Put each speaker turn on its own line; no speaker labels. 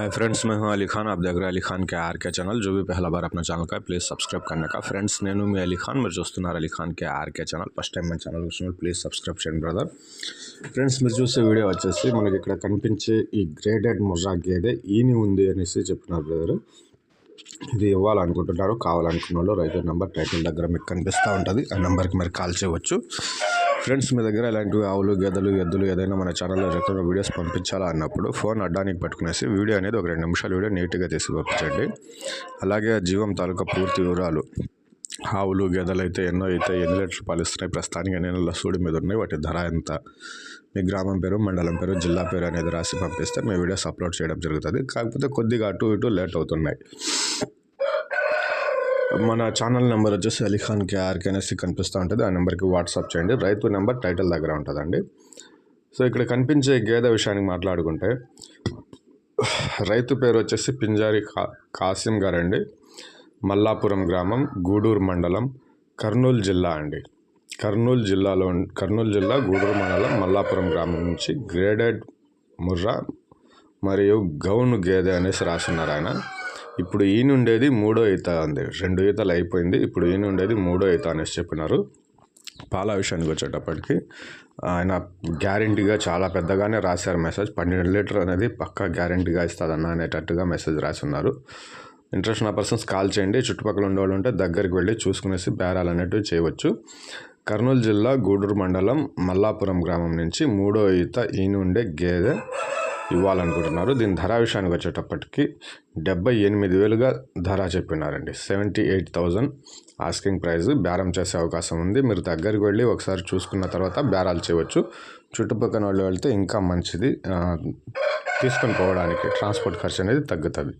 Hi friends मैं हूँ अली खान आप देख रहे हैं अली खान के आर के चैनल जो भी पहला बार अपना चैनल का प्लीज़ सब्सक्राइब करने का फ्रेंड्स नैनू मैं अली खान मेरे दोस्त नार Ali Khan K R K channel first time मैं ఛానల్ చూస్తున్నాను ప్లీజ్ సబ్స్క్రైబ్ చేయండి బ్రదర్ ఫ్రెండ్స్ మీరు చూసే వీడియో వచ్చేసి మనకి ఇక్కడ కనిపించే ఈ గ్రేడెడ్ మొర్రా గేదె ఈని ఉంది అనేసి చెప్పినారు బ్రదర్ ఇది ఇవ్వాలనుకుంటున్నారు కావాలనుకున్న వాళ్ళు రైతు నెంబర్ టైటిల్ దగ్గర మీకు కనిపిస్తూ ఉంటుంది ఆ నెంబర్కి మీరు కాల్ చేయవచ్చు ఫ్రెండ్స్ మీ దగ్గర ఇలాంటివి ఆవులు గేదెలు ఎద్దులు ఏదైనా మన ఛానల్లో రెగ్యులర్ వీడియోస్ పంపించాలా అన్నప్పుడు ఫోన్ అడ్డానికి పట్టుకునేసి వీడియో అనేది ఒక రెండు నిమిషాల వీడియో నీట్గా తీసి పంపించండి. అలాగే జీవం తాలూకా పూర్తి వివరాలు. ఆవులు గేదెలు అయితే ఎన్నో అయితే ఎన్ని లీటర్లు పాలిస్తున్నాయి ప్రస్తుతానికి ఎన్ని నెలల సూడి మీద ఉన్నాయి వాటి ధర ఎంత? మీ గ్రామం పేరు మండలం పేరు జిల్లా పేరు అనేది రాసి పంపిస్తే మీ వీడియోస్ అప్లోడ్ చేయడం జరుగుతుంది. కాకపోతే కొద్దిగా అటు ఇటు లేట్ అవుతున్నాయి. మన ఛానల్ నెంబర్ వచ్చేసి అలీఖాన్ కేఆర్కే అనేసి కనిపిస్తూ ఉంటుంది. ఆ నెంబర్కి వాట్సాప్ చేయండి. రైతు నెంబర్ టైటిల్ దగ్గర ఉంటుందండి. సో ఇక్కడ కనిపించే గేదె విషయానికి మాట్లాడుకుంటే రైతు పేరు వచ్చేసి పింజారి కా కాసిం గారండి. మల్లాపురం గ్రామం గూడూరు మండలం కర్నూలు జిల్లా అండి. కర్నూలు జిల్లాలో కర్నూలు జిల్లా గూడూరు మండలం మల్లాపురం గ్రామం నుంచి గ్రేడెడ్ ముర్రా మరియు గౌను గేదె అనేసి రాసున్నారు ఆయన. ఇప్పుడు ఈయన ఉండేది మూడో ఈత అంది. రెండు ఈతలు అయిపోయింది. ఇప్పుడు ఈయన ఉండేది మూడో ఈత అనేసి చెప్పినారు. పాల విషయానికి వచ్చేటప్పటికి ఆయన గ్యారంటీగా చాలా పెద్దగానే రాశారు మెసేజ్. పన్నెండు లీటర్ అనేది పక్కా గ్యారంటీగా ఇస్తుందన్న అనేటట్టుగా మెసేజ్ రాసి ఉన్నారు ఇంట్రెస్ట్ ఉన్న పర్సన్స్ కాల్ చేయండి. చుట్టుపక్కల ఉండేవాళ్ళు ఉంటే దగ్గరికి వెళ్ళి చూసుకునేసి బేరాలు అనేటివి చేయవచ్చు. కర్నూలు జిల్లా గూడూరు మండలం మల్లాపురం గ్రామం నుంచి మూడో ఈత ఈయన ఉండే గేదె ఇవ్వాలనుకుంటున్నారు. దీని ధర విషయానికి వచ్చేటప్పటికి డెబ్బై ఎనిమిది వేలుగా ధర చెప్పినారండి. Seventy eight thousand asking price. బేరం చేసే అవకాశం ఉంది. మీరు దగ్గరికి వెళ్ళి ఒకసారి చూసుకున్న తర్వాత బేరాలు చేయవచ్చు. చుట్టుపక్కల వాళ్ళు వెళ్తే ఇంకా మంచిది. తీసుకొని పోవడానికి ట్రాన్స్పోర్ట్ ఖర్చు అనేది తగ్గుతుంది.